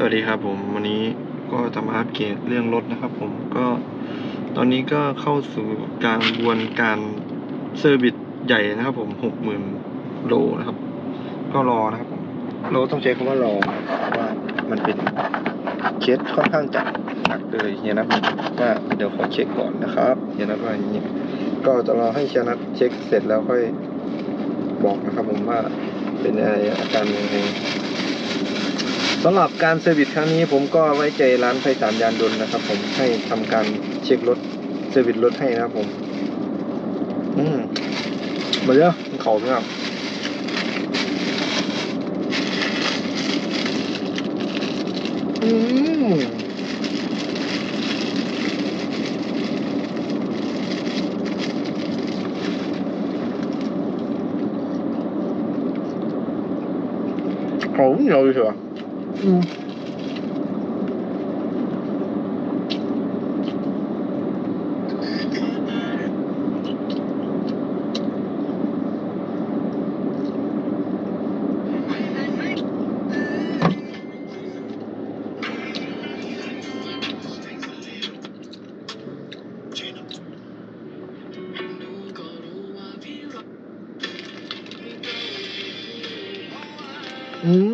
สวัสดีครับผมวันนี้ก็จะมาอัปเกรดเรื่องรถนะครับ ผมก็ตอนนี้ก็เข้าสู่การวนการเซอร์วิสใหญ่นะครับ ผมหกหมื่นโลนะครับ ก็รอนะครับผมโลต้องใช้คำว่ารอเพราะว่ามันเป็นเคสค่อนข้างจะหนักเลยเฮียนัทว่าเดี๋ยวขอเช็คก่อนนะครับเฮียนัทว่าอย่างนี้ก็จะรอให้เฮียนัทเช็คเสร็จแล้วค่อยบอกนะครับ ผมว่าเป็นอะไรอาการยังไง สำหรับการเซอร์วิสครั้งนี้ผมก็ไว้ใจร้านไฟสามยานยนต์นะครับ ผมให้ทำการเช็ครถเซอร์วิสรถให้นะครับผม อืมมาเยอะเขาไหมครับอืมเขาเห นี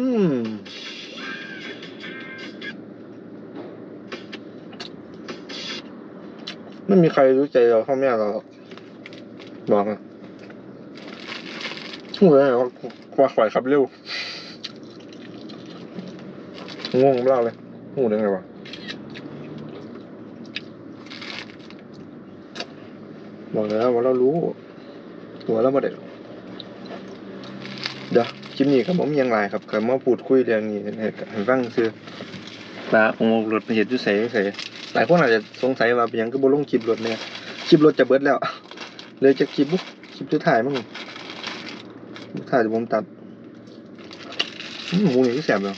ย ไม่มีใครรู้ใจเราเท่าแม่เราหรอกบอกนะพูดเลยว่าว่าฝ่ายขับเร็วงงเล่าเลยพูดได้ไงวะบอกแล้วว่าเรารู้หัวเราไม่ได้หรอกเดี๋ยวคลิปนี้กับผมยังไงครับกับมาพูดคุยเรื่องนี้ให้ฟังซื้อตาผมเอารถมาเห็นจุเสเส หลายคนอาจจะสงสัยว่าเป็นยังก็บลงคลิปรถเนี่ยคลิปรถจะเบิดแล้วเลยจะคลิปบุ๊คลิปสุดท้ายมั้งสุดท้ายจะผมตัดหมูนี่ก็แสบแล้ว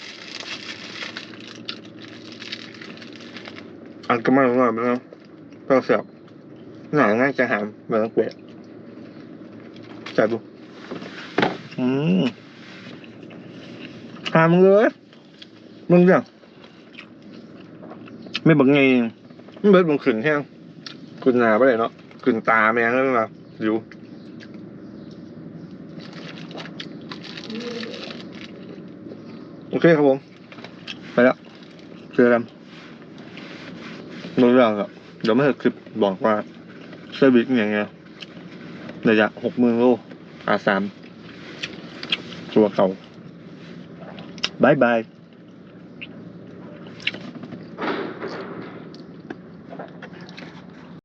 อันก็ไมาหน่อยไปแล้วก็แสบหนาง่ายจะหามแบบนั้นเกวยจัดดูอืมหามเลยมึงเรื่อง ไม่บังไงไม่เบิดบังขืนแห้งคุณนาไปเลยเนาะขืนตาแมงแล้วมาอยู่โอเคครับผม ไปแล้วเจอกันรู้เรื่องครับเดี๋ยวไม่เห็นคลิปบอกว่าเซอร์วิสอย่างเงี้ยระยะหกหมื่นโลอาสามตัวเก่าบายบาย